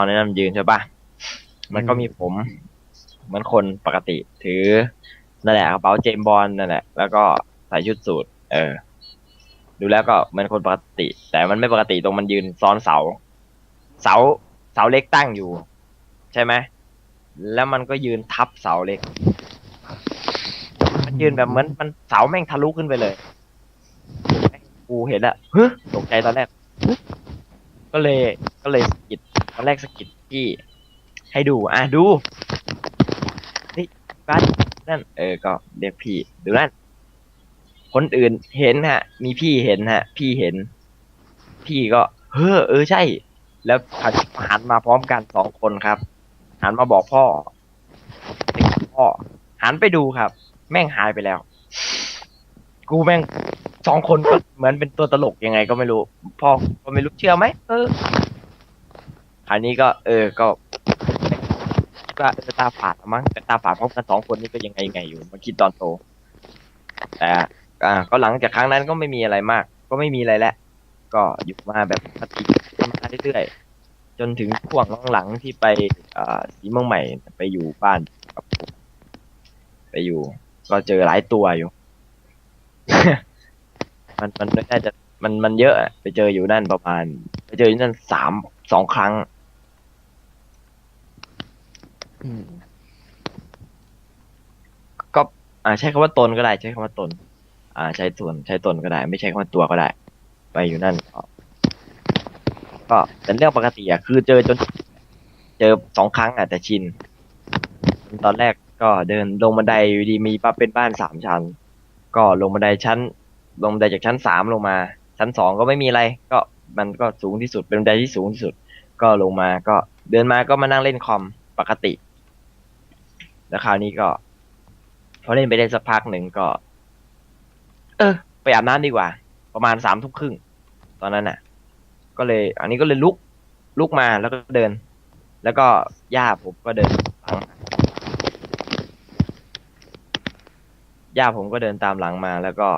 าเนี่ยมันยืนใช่ปะมันก็มีผมเหมือนคนปกติ ถือนั่นแหละกระเป๋าเจมบอลนั่นแหละ แล้วก็ใส่ชุดสูทเออ ดูแล้วก็เหมือนคนปกติ แต่มันไม่ปกติตรงมันยืนซ้อนเสา เสาเสาเล็กตั้งอยู่ ใช่ไหมแล้วมันก็ยืนทับเสาเล็ก มันยืนแบบเหมือนมันเสาแม่งทะลุขึ้นไปเลยกูเห็นแล้วเฮ้ยตกใจตอนแรกก็เลยก็เลยสกิด อนแรกสกิดพี่ให้ดู อะดูเฮ้ยบ้านนั่น เออ ก็เรียกพี่ ดูนั่น คนอื่นเห็นฮะ มีพี่เห็นฮะ พี่เห็น พี่ก็ เฮ้อ เออ ใช่ แล้วหันมาพร้อมกันสองคนครับ หันมาบอกพ่อพ่อ หันไปดูครับ แม่งหายไปแล้ว กูแม่งสองคนก็เหมือนเป็นตัวตลกยังไงก็ไม่รู้ พ่อก็ไม่รู้เชื่อไหม เออ คราวนี้ก็ เออก็คิดว่าเออตาฝาดมั้งแต่ตาฝาดพร้อมกันสองคนนี่ก็ยังไงยังไงอยู่มาคิดตอนโตแต่อ่าก็หลังจากครั้งนั้นก็ไม่มีอะไรมาก ก็ไม่มีอะไรแล้วก็อยู่มาแบบปกติมาเรื่อยๆจนถึงช่วงหลังๆที่ไปอ่าสีเมืองใหม่ไปอยู่บ้านกับไปอยู่ ก็เจอหลายตัวอยู่ มันมันไม่น่าจะมันมันเยอะไปเจออยู่นั่นประมาณ ไปเจออยู่นั่นสามสองครั้ง ก็อ่าใช้คำว่าตนก็ได้ ใช้คำว่าตน อ่า ใช้ส่วนใช้ตนก็ได้ ไม่ใช่คำว่าตัวก็ได้ ไปอยู่นั่น ก็เป็นเรื่องปกติอะคือเจอจน เจอสองครั้งอะแต่ชิน ตอนแรกก็เดินลงบันไดอยู่ดีมีป้าเป็นบ้านสามชั้น ก็ลงบันไดชั้น ลงบันไดจากชั้นสามลงมา ชั้นสองก็ไม่มีอะไร ก็มันก็สูงที่สุดเป็นบันไดที่สูงที่สุด ก็ลงมาก็เดินมาก็มานั่งเล่นคอมปกติ แล้วคราวนี้ก็พอเล่นไปได้สักพักหนึ่งก็ เออ ไปอาบน้ำดีกว่า ประมาณสามทุ่มครึ่งตอนนั้นน่ะ ก็เลย อันนี้ก็เลยลุก ลุกมาแล้วก็เดิน แล้วก็ย่าผมก็เดินหลังย่าผมก็เดินตามหลังมาแล้วก็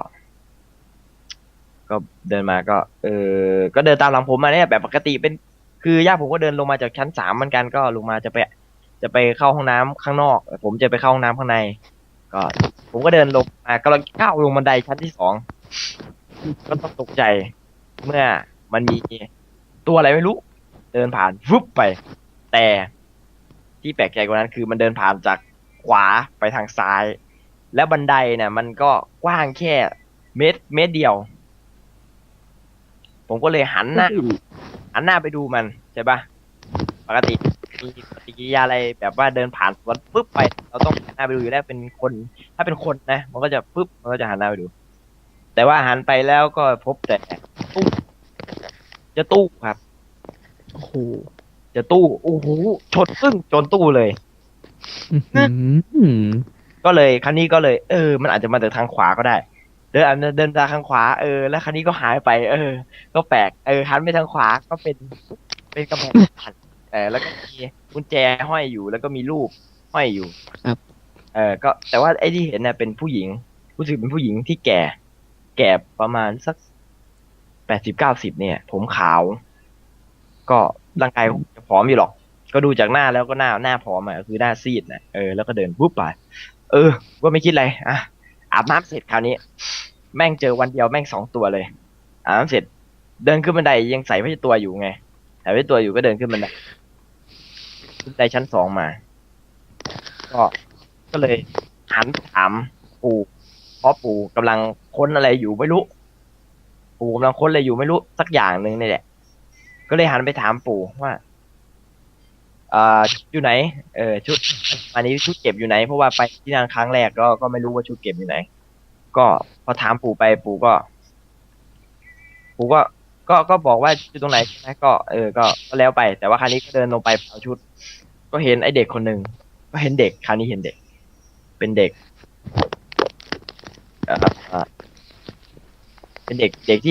ก็เดินมาก็ เออ ก็เดินตามหลังผมมาเนี่ยแบบปกติเป็นคือย่าผมก็เดินลงมาจากชั้นสามเหมือนกันก็ลงมาจะไป จะไปเข้าห้องน้ำข้างนอก ผมจะไปเข้าห้องน้ำข้างใน ก็ ผมก็เดินลงมากำลังก้าวลงบันไดชั้นที่สองก็ต้องตกใจ เมื่อมันมีตัวอะไรไม่รู้ เดินผ่านฟึบไป แต่ที่แปลกใจกว่านั้นคือมันเดินผ่านจากขวาไปทางซ้าย แล้วบันไดเนี่ยมันก็กว้างแค่เมตรเมตรเดียว ผมก็เลยหันหน้าหันหน้าไปดูมันใช่ปะปกติ มีปฏิกิริยาอะไรแบบว่าเดินผ่านสวนปุ๊บไป เราต้องหันหน้าไปดูอยู่แล้วเป็นคน ถ้าเป็นคนนะ มันก็จะปุ๊บมันก็จะหันหน้าไปดู แต่ว่าหันไปแล้วก็พบแต่ตู้จะตู้ครับโอ้โหจะตู้โอ้โหชนซึ่งจนตู้เลยอื้อหือก็เลยคันนี้ก็เลย เออ มันอาจจะมาจากทางขวาก็ได้ เดินอาจจะเดินจากทางขวาเออแล้วคันนี้ก็หายไป เออ ก็แปลกเออหันไปทางขวาก็เป็น เป็นกำแพงผ่าน เออแล้วก็มีกุญแจห้อยอยู่ แล้วก็มีรูปห้อยอยู่ครับ เออก็แต่ว่าไอ้ที่เห็นเนี่ยเป็นผู้หญิง รู้สึกเป็นผู้หญิงที่แก่ แก่ประมาณสักแปดสิบเก้าสิบเนี่ย ผมขาว ก็ร่างกายจะผอมอยู่หรอก ก็ดูจากหน้าแล้วก็หน้าหน้าผอมอะคือหน้าซีดนะเออแล้วก็เดินปุ๊บไปเออ ว่าไม่คิดอะไรอะอาบน้ำเสร็จคราวนี้ แม่งเจอวันเดียวแม่งสองตัวเลยอาบน้ำเสร็จ เดินขึ้นบันไดยังใส่ผ้าเช็ดตัวอยู่ไงใส่ผ้าเช็ดตัวอยู่ก็เดินขึ้นบันได ขึ้นไดชั้นสองมา ก็ก็เลยหันไปถามปู่เพราะปู่กำลังค้นอะไรอยู่ไม่รู้ ปู่กำลังค้นอะไรอยู่ไม่รู้สักอย่างหนึ่งนี่แหละ ก็เลยหันไปถามปู่ว่าอ่าอยู่ไหน เออชุด อันนี้ชุดเก็บอยู่ไหน เพราะว่าไปที่นั่นครั้งแรกก็ก็ไม่รู้ว่าชุดเก็บอยู่ไหน ก็พอถามปู่ไปปู่ก็ ปู่ก็ ก็ก็บอกว่าอยู่ตรงไหนใช่ไหมก็เออก็ก็แล้วไป แต่ว่าคราวนี้ก็เดินลงไปเอาชุด ก็เห็นไอเด็กคนหนึ่งก็เห็นเด็กคราวนี้เห็นเด็ก เป็นเด็กเอ่อเป็นเด็กเด็กที่